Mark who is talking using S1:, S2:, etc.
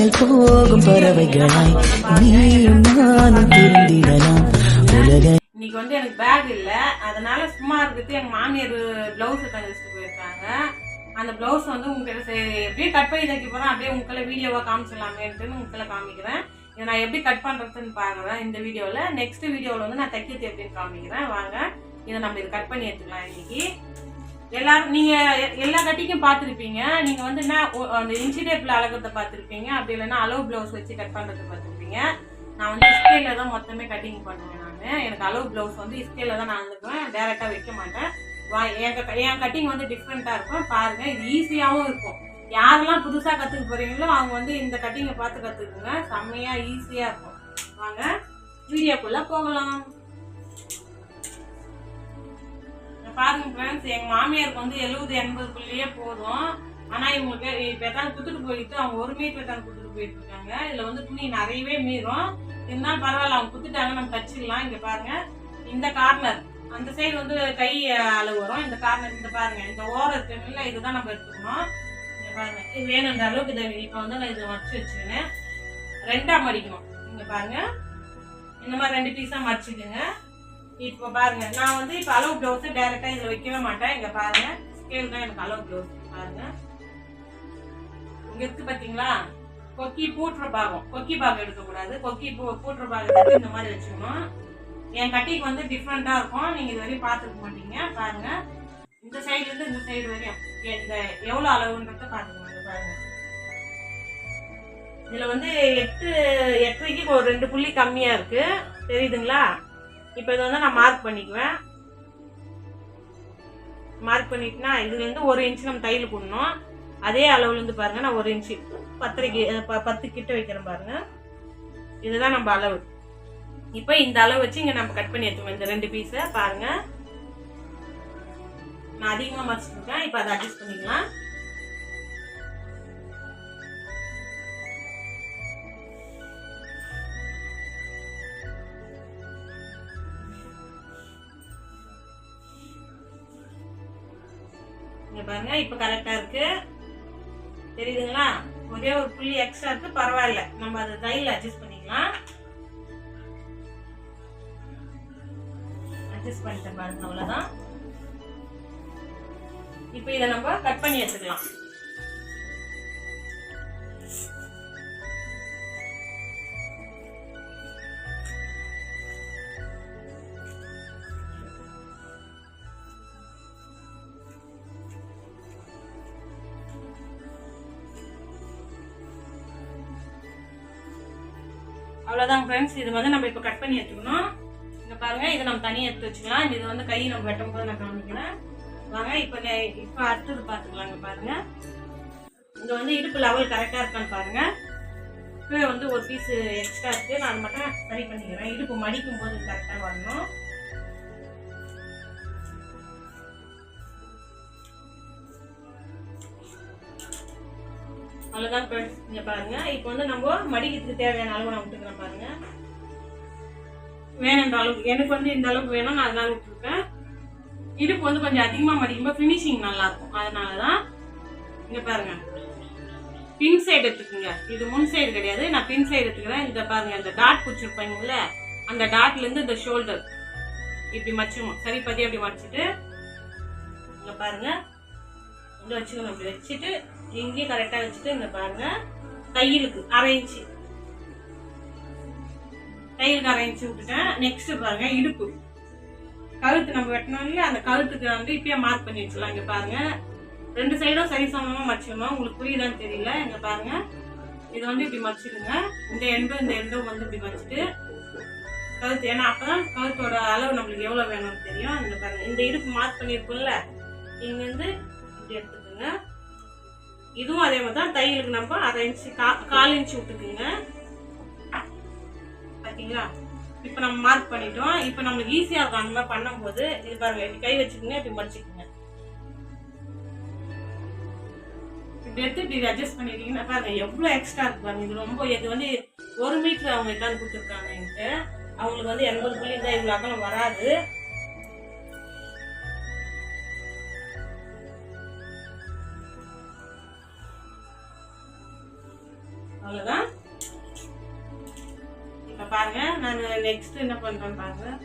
S1: மின்னல் போகும் பறவைகளாய் நீயும் நானும் திருந்திடலாம் உலக
S2: இன்னைக்கு வந்து எனக்கு பேக் இல்ல. அதனால சும்மா இருக்கிறது எங்க மாமியார் பிளவுஸ் தச்சுட்டு போயிருக்காங்க. அந்த பிளவுஸ் வந்து உங்ககிட்ட எப்படியே கட் பண்ணி தைக்க போறேன். அப்படியே உங்களை வீடியோவா காமிச்சிடலாமேன்ட்டு உங்களை காமிக்கிறேன். இதை நான் எப்படி கட் பண்றதுன்னு பாக்குறேன் இந்த வீடியோல நெக்ஸ்ட் வீடியோல வந்து நான் தைக்கிறது எப்படின்னு காமிக்கிறேன். வாங்க இதை நம்ம இது கட் பண்ணி எடுத்துக்கலாம் இன்னைக்கு. எல்லாரும் நீங்க எ- எல்லா கட்டிக்கும் பார்த்துருப்பீங்க. நீங்க வந்து என்ன அந்த இன்ச்சி டேப்ல அழகத்தை பார்த்துருப்பீங்க. அப்படி இல்லைன்னா அளவு பிளவுஸ் வச்சு கட் பண்றதை பார்த்துருப்பீங்க. நான் வந்து ஸ்கேல தான் மொத்தமே கட்டிங் பண்ணுவேன் நான். எனக்கு அளவு பிளவுஸ் வந்து ஸ்கேல தான் நான் வந்துக்குவேன் டேரக்டா வைக்க மாட்டேன். வா- என் க- என் கட்டிங் வந்து டிஃப்ரெண்டா இருக்கும். பாருங்க இது ஈஸியாகவும் இருக்கும். யாரெல்லாம் புதுசா கத்துக்க போறீங்களோ அவங்க வந்து இந்த கட்டிங்கை பார்த்து கத்துக்குங்க. செம்மையா ஈஸியா இருக்கும். வாங்க வீடியோக்குள்ள போகலாம். பாருங்க ஃப்ரெண்ட்ஸ் எங்க மாமியாருக்கு வந்து எழுபது எண்பதுக்குள்ளேயே போதும். ஆனா இவங்களுக்கு இப்ப எதாவது போயிட்டு அவங்க ஒரு மீட்டர் தான் கொடுத்துட்டு போயிட்டு இருக்காங்க இதுல வந்து துணி நிறையவே மீறும். இருந்தாலும் பரவாயில்ல அவங்க குத்துட்டாங்க நம்ம தச்சிடலாம். இங்க பாருங்க. இந்த கார்னர் அந்த சைடு வந்து கை அளவு வரும் இந்த கார்னர் இந்த பாருங்க. இந்த ஓரம் இருக்குல்ல இதுதான் நம்ம எடுத்துக்கணும். இங்க பாருங்க. இது வேணுன்ற அளவுக்கு இதை இப்ப வந்து நான் இதை மடிச்சு வச்சுருக்கேன் ரெண்டா மடிக்கணும். இங்க பாருங்க. இந்த மாதிரி ரெண்டு பீஸா மடிச்சுக்கோங்க. இப்போ பாருங்க நான் வந்து இப்போ அளவு பிளவுஸ் டைரக்டா இதுல வைக்கவே மாட்டேன். இங்க பாருங்க ஸ்கேல் தான் எனக்கு அளவு ப்ளவுஸ் பாருங்க. இங்க இருக்கு பாத்தீங்களா? கொக்கி பூட்டுற பாகம். கொக்கி பாகம் எடுக்கக்கூடாது. கொக்கி பூ பூட்டுற பாகம் இந்த மாதிரி வச்சுக்கணும். என் கட்டிக்கு வந்து டிஃப்ரெண்டா இருக்கும். நீங்க இது வரையும் பார்த்துருக்க மாட்டீங்க. பாருங்க. இந்த சைடுல இருந்து இந்த சைடு வரையும். இந்த எவ்வளவு அளவுன்றத பாத்துக்கணும் பாருங்க. இதுல வந்து எட்டு எட்டரைக்கு ஒரு ரெண்டு புள்ளி கம்மியா இருக்கு. தெரியுதுங்களா? இப்போ இதை வந்து நான் மார்க் பண்ணிக்குவேன். மார்க் பண்ணிட்டுனா இதுல இருந்து ஒரு இன்ச் நம்ம தையல் போடணும். அதே அளவுல இருந்து பாருங்க நான் ஒரு இன்ச்சு பத்தரைக்கு பத்து கிட்ட வைக்கிறேன் பாருங்க. இதுதான் நம்ம அளவு. இப்போ இந்த அளவு வச்சு இங்க நம்ம கட் பண்ணி எடுத்துக்கணும் இந்த ரெண்டு பீஸை பாருங்க. நான் அதிகமா மறைச்சிருக்கேன் இப்போ அதை அட்ஜஸ்ட் பண்ணிக்கலாம். பாருங்க இப்ப கரெக்டா இருக்கு. தெரியுதுங்களா? ஒரே ஒரு புள்ளி எக்ஸ்ட்ரா இருக்கு பரவாயில்ல. நம்ம அதை தையல் அட்ஜஸ்ட் பண்ணிக்கலாம். அட்ஜஸ்ட் பண்ணிட்டேன் பாருங்க அவ்வளவுதான். இப்போ இதை நம்ம கட் பண்ணி எடுத்துக்கலாம். அவ்வளோதான் ஃப்ரெண்ட்ஸ் இது வந்து நம்ம இப்போ கட் பண்ணி எடுத்துக்கணும். இங்கே பாருங்கள் இதை நம்ம தனியாக எடுத்து வச்சுக்கலாம். இது வந்து கை நம்ம வெட்டும் போது நான் காமிக்கிறேன். வாங்க இப்போ நே- இப்போ அடுத்தது பார்த்துக்கலாம் பாருங்கள் இங்கே வந்து இடுப்பு லெவல் கரெக்டாக இருக்கான்னு பாருங்கள் இப்போ வந்து ஒரு பீஸ் எக்ஸ்ட்ரா இருக்குது நான் அதை மட்டும் சரி பண்ணிக்கிறேன். இடுப்பு மடிக்கும் போது கரெக்டாக வரணும். அவ்வளோதான் ஃப்ரெண்ட்ஸ் நீங்கள் பாருங்கள் இப்போ வந்து நம்ம மடிக்கிறதுக்கு தேவையான அளவு நான் விட்டுக்கிறேன் பாருங்கள் வேணுன்ற அளவுக்கு எனக்கு வந்து இந்த அளவுக்கு வேணும் நான் அதனால விட்டுருக்கேன். இடுப்பு வந்து கொஞ்சம் அதிகமாக மடிக்கும்போது ஃபினிஷிங் நல்லாயிருக்கும். அதனால தான் இங்கே பாருங்கள் பின் சைடு எடுத்துக்கோங்க. இது முன் சைடு கிடையாது. நான் பின் சைடு எடுத்துக்கிறேன். இந்த பாருங்க. இந்த டாட் பிடிச்சிருப்பாங்கல்ல அந்த டாட்லேருந்து இந்த ஷோல்டர் இப்படி மச்சுவோம் சரி பதி அப்படி மடிச்சிட்டு இங்கே பாருங்கள் இதை வச்சுக்கணும் இப்படி வச்சுட்டு இங்கேயும் கரெக்டாக வச்சுட்டு இந்த பாருங்க தையலுக்கு அரை இன்ச்சு தையலுக்கு அரை இன்ச்சு விட்டுட்டேன். நெக்ஸ்ட் பாருங்க இடுப்பு. கழுத்து நம்ம வெட்டணும் இல்லையா அந்த கழுத்துக்கு வந்து இப்பயே மார்க் பண்ணி வச்சிடலாம். இங்கே பாருங்க ரெண்டு சைடும் சரி சமமாக மடிச்சிடணும் உங்களுக்கு புரியுதான்னு தெரியல. இங்கே பாருங்க இது வந்து இப்படி மடிச்சிடுங்க இந்த எண்டும் இந்த எண்டும் வந்து இப்படி மடிச்சிட்டு கழுத்து ஏன்னா அப்பதான் கழுத்தோட அளவு நம்மளுக்கு எவ்வளவு வேணும்னு தெரியும். இந்த பாருங்க இந்த இடுப்பு மார்க் பண்ணியிருக்கும்ல இங்க இருந்து இப்படி எடுத்துக்கோங்க. இதுவும் அதே மாதிரி தான் தையலுக்கு நம்ம அரை இன்ச்சு கா- கால் இன்ச்சு விட்டுக்குங்க. பார்த்தீங்களா இப்போ நம்ம மார்க் பண்ணிட்டோம். இப்போ நம்மளுக்கு ஈஸியா இருக்கும். அந்த மாதிரி பண்ணும்போது இது பாருங்க இப்படி கை வச்சுக்கோங்க இப்படி மடிச்சுக்கோங்க. இப்படி எடுத்து இப்படி அட்ஜஸ்ட் பண்ணிட்டீங்கன்னா பாருங்க எவ்வளவு எக்ஸ்ட்ரா இருக்கு பாருங்க. இது ரொம்ப இது வந்து ஒரு மீட்டர் அவங்க எதாவது கொடுத்துருக்காங்க என்கிட்ட. அவங்களுக்கு வந்து எண்பது புள்ளி தான் இவ்வளோ அகலம் வராது. அவ்வளோதான் இப்போ பாருங்கள் நான் நெக்ஸ்ட் என்ன பண்ணுறேன்னு பாருங்கள்